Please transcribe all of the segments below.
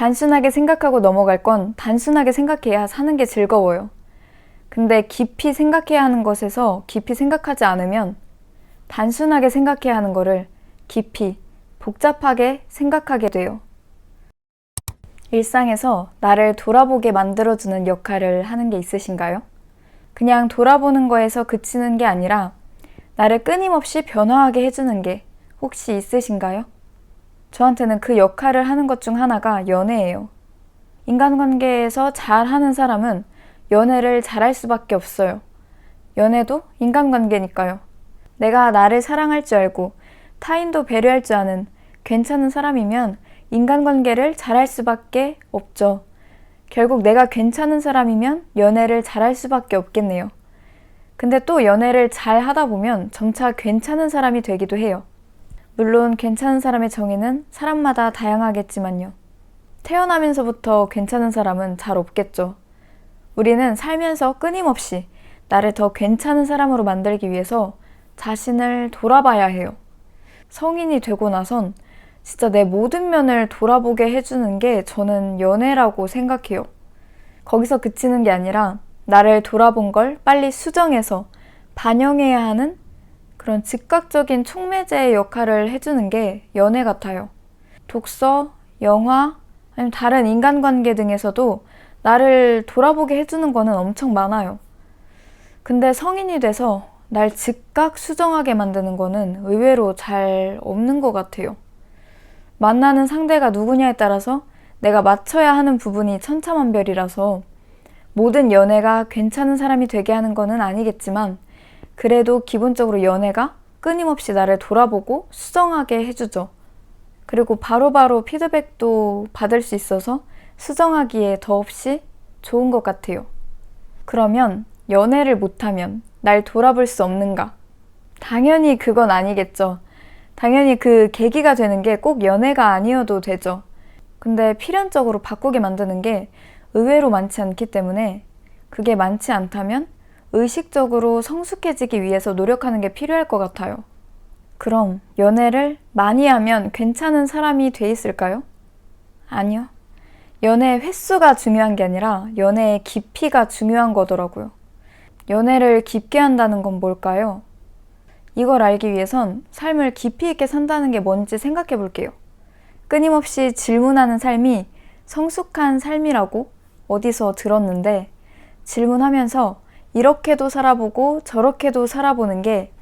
단순하게 생각하고 넘어갈 건 단순하게 생각해야 사는 게 즐거워요. 근데 깊이 생각해야 하는 것에서 깊이 생각하지 않으면 단순하게 생각해야 하는 거를 깊이, 복잡하게 생각하게 돼요. 일상에서 나를 돌아보게 만들어주는 역할을 하는 게 있으신가요? 그냥 돌아보는 거에서 그치는 게 아니라 나를 끊임없이 변화하게 해주는 게 혹시 있으신가요? 저한테는 그 역할을 하는 것 중 하나가 연애예요. 인간관계에서 잘하는 사람은 연애를 잘할 수밖에 없어요. 연애도 인간관계니까요. 내가 나를 사랑할 줄 알고 타인도 배려할 줄 아는 괜찮은 사람이면 인간관계를 잘할 수밖에 없죠. 결국 내가 괜찮은 사람이면 연애를 잘할 수밖에 없겠네요. 근데 또 연애를 잘 하다 보면 점차 괜찮은 사람이 되기도 해요. 물론 괜찮은 사람의 정의는 사람마다 다양하겠지만요. 태어나면서부터 괜찮은 사람은 잘 없겠죠. 우리는 살면서 끊임없이 나를 더 괜찮은 사람으로 만들기 위해서 자신을 돌아봐야 해요. 성인이 되고 나선 진짜 내 모든 면을 돌아보게 해주는 게 저는 연애라고 생각해요. 거기서 그치는 게 아니라 나를 돌아본 걸 빨리 수정해서 반영해야 하는 그런 즉각적인 촉매제의 역할을 해주는 게 연애 같아요. 독서, 영화, 아니면 다른 인간관계 등에서도 나를 돌아보게 해주는 거는 엄청 많아요. 근데 성인이 돼서 날 즉각 수정하게 만드는 거는 의외로 잘 없는 것 같아요. 만나는 상대가 누구냐에 따라서 내가 맞춰야 하는 부분이 천차만별이라서 모든 연애가 괜찮은 사람이 되게 하는 거는 아니겠지만 그래도 기본적으로 연애가 끊임없이 나를 돌아보고 수정하게 해주죠. 그리고 바로바로 바로 피드백도 받을 수 있어서 수정하기에 더없이 좋은 것 같아요. 그러면 연애를 못하면 날 돌아볼 수 없는가? 당연히 그건 아니겠죠. 당연히 그 계기가 되는 게 꼭 연애가 아니어도 되죠. 근데 필연적으로 바꾸게 만드는 게 의외로 많지 않기 때문에 그게 많지 않다면 의식적으로 성숙해지기 위해서 노력하는 게 필요할 것 같아요. 그럼 연애를 많이 하면 괜찮은 사람이 돼 있을까요? 아니요. 연애 횟수가 중요한 게 아니라 연애의 깊이가 중요한 거더라고요. 연애를 깊게 한다는 건 뭘까요? 이걸 알기 위해선 삶을 깊이 있게 산다는 게 뭔지 생각해 볼게요. 끊임없이 질문하는 삶이 성숙한 삶이라고 어디서 들었는데 질문하면서 이렇게도 살아보고 저렇게도 살아보는 게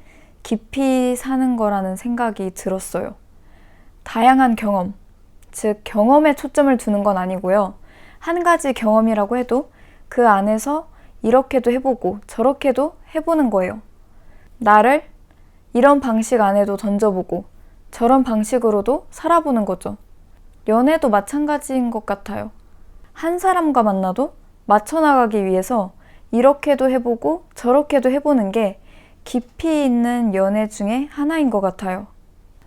깊이 사는 거라는 생각이 들었어요. 다양한 경험, 즉 경험에 초점을 두는 건 아니고요. 한 가지 경험이라고 해도 그 안에서 이렇게도 해보고 저렇게도 해보는 거예요. 나를 이런 방식 안에도 던져보고 저런 방식으로도 살아보는 거죠. 연애도 마찬가지인 것 같아요. 한 사람과 만나도 맞춰나가기 위해서 이렇게도 해보고 저렇게도 해보는 게 깊이 있는 연애 중에 하나인 것 같아요.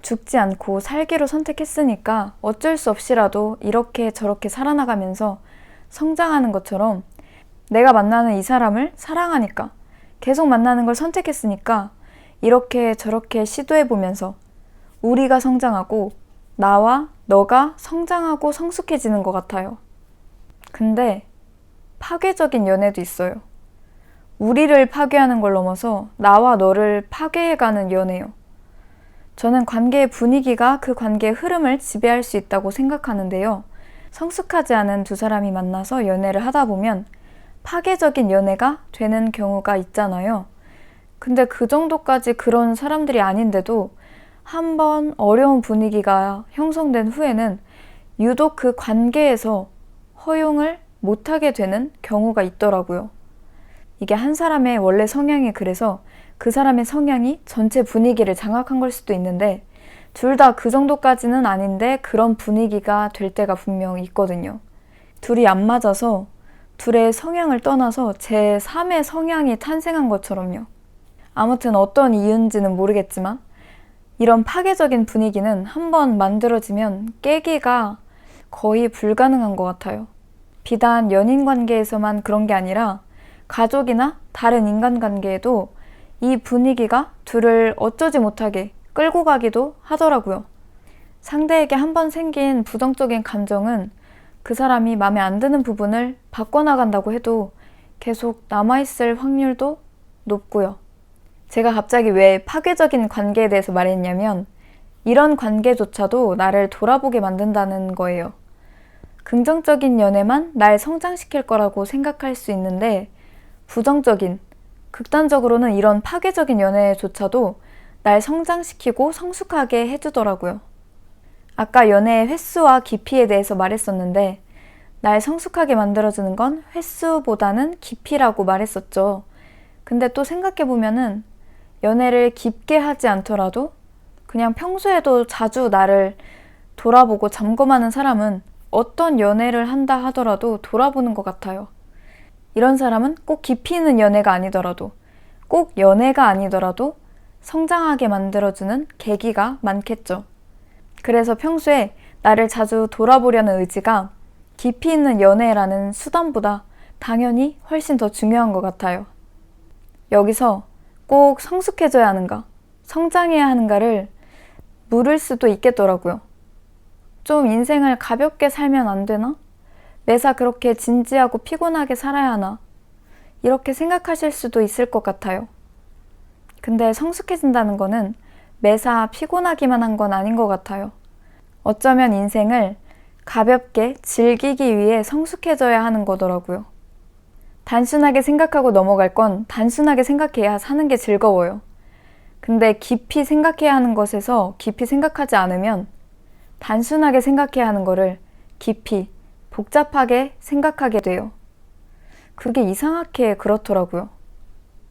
죽지 않고 살기로 선택했으니까 어쩔 수 없이라도 이렇게 저렇게 살아나가면서 성장하는 것처럼 내가 만나는 이 사람을 사랑하니까 계속 만나는 걸 선택했으니까 이렇게 저렇게 시도해 보면서 우리가 성장하고 나와 너가 성장하고 성숙해지는 것 같아요. 근데 파괴적인 연애도 있어요. 우리를 파괴하는 걸 넘어서 나와 너를 파괴해가는 연애요. 저는 관계의 분위기가 그 관계의 흐름을 지배할 수 있다고 생각하는데요. 성숙하지 않은 두 사람이 만나서 연애를 하다 보면 파괴적인 연애가 되는 경우가 있잖아요. 근데 그 정도까지 그런 사람들이 아닌데도 한 번 어려운 분위기가 형성된 후에는 유독 그 관계에서 허용을 못하게 되는 경우가 있더라고요. 이게 한 사람의 원래 성향이 그래서 그 사람의 성향이 전체 분위기를 장악한 걸 수도 있는데 둘 다 그 정도까지는 아닌데 그런 분위기가 될 때가 분명 있거든요. 둘이 안 맞아서 둘의 성향을 떠나서 제 3의 성향이 탄생한 것처럼요. 아무튼 어떤 이유인지는 모르겠지만 이런 파괴적인 분위기는 한번 만들어지면 깨기가 거의 불가능한 것 같아요. 비단 연인 관계에서만 그런 게 아니라 가족이나 다른 인간관계에도 이 분위기가 둘을 어쩌지 못하게 끌고 가기도 하더라고요. 상대에게 한 번 생긴 부정적인 감정은 그 사람이 마음에 안 드는 부분을 바꿔나간다고 해도 계속 남아있을 확률도 높고요. 제가 갑자기 왜 파괴적인 관계에 대해서 말했냐면 이런 관계조차도 나를 돌아보게 만든다는 거예요. 긍정적인 연애만 날 성장시킬 거라고 생각할 수 있는데 부정적인, 극단적으로는 이런 파괴적인 연애조차도 날 성장시키고 성숙하게 해주더라고요. 아까 연애의 횟수와 깊이에 대해서 말했었는데 날 성숙하게 만들어주는 건 횟수보다는 깊이라고 말했었죠. 근데 또 생각해보면은 연애를 깊게 하지 않더라도 그냥 평소에도 자주 나를 돌아보고 점검하는 사람은 어떤 연애를 한다 하더라도 돌아보는 것 같아요. 이런 사람은 꼭 깊이 있는 연애가 아니더라도 꼭 연애가 아니더라도 성장하게 만들어주는 계기가 많겠죠. 그래서 평소에 나를 자주 돌아보려는 의지가 깊이 있는 연애라는 수단보다 당연히 훨씬 더 중요한 것 같아요. 여기서 꼭 성숙해져야 하는가, 성장해야 하는가를 물을 수도 있겠더라고요. 좀 인생을 가볍게 살면 안 되나? 매사 그렇게 진지하고 피곤하게 살아야 하나? 이렇게 생각하실 수도 있을 것 같아요. 근데 성숙해진다는 거는 매사 피곤하기만 한 건 아닌 것 같아요. 어쩌면 인생을 가볍게 즐기기 위해 성숙해져야 하는 거더라고요. 단순하게 생각하고 넘어갈 건 단순하게 생각해야 사는 게 즐거워요. 근데 깊이 생각해야 하는 것에서 깊이 생각하지 않으면 단순하게 생각해야 하는 거를 깊이, 복잡하게 생각하게 돼요. 그게 이상하게 그렇더라고요.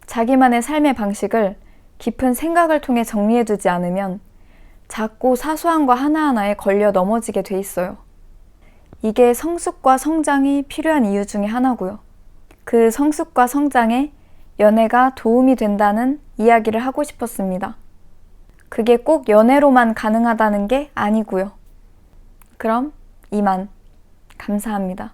자기만의 삶의 방식을 깊은 생각을 통해 정리해두지 않으면 작고 사소한 거 하나하나에 걸려 넘어지게 돼 있어요. 이게 성숙과 성장이 필요한 이유 중에 하나고요. 그 성숙과 성장에 연애가 도움이 된다는 이야기를 하고 싶었습니다. 그게 꼭 연애로만 가능하다는 게 아니고요. 그럼 이만 감사합니다.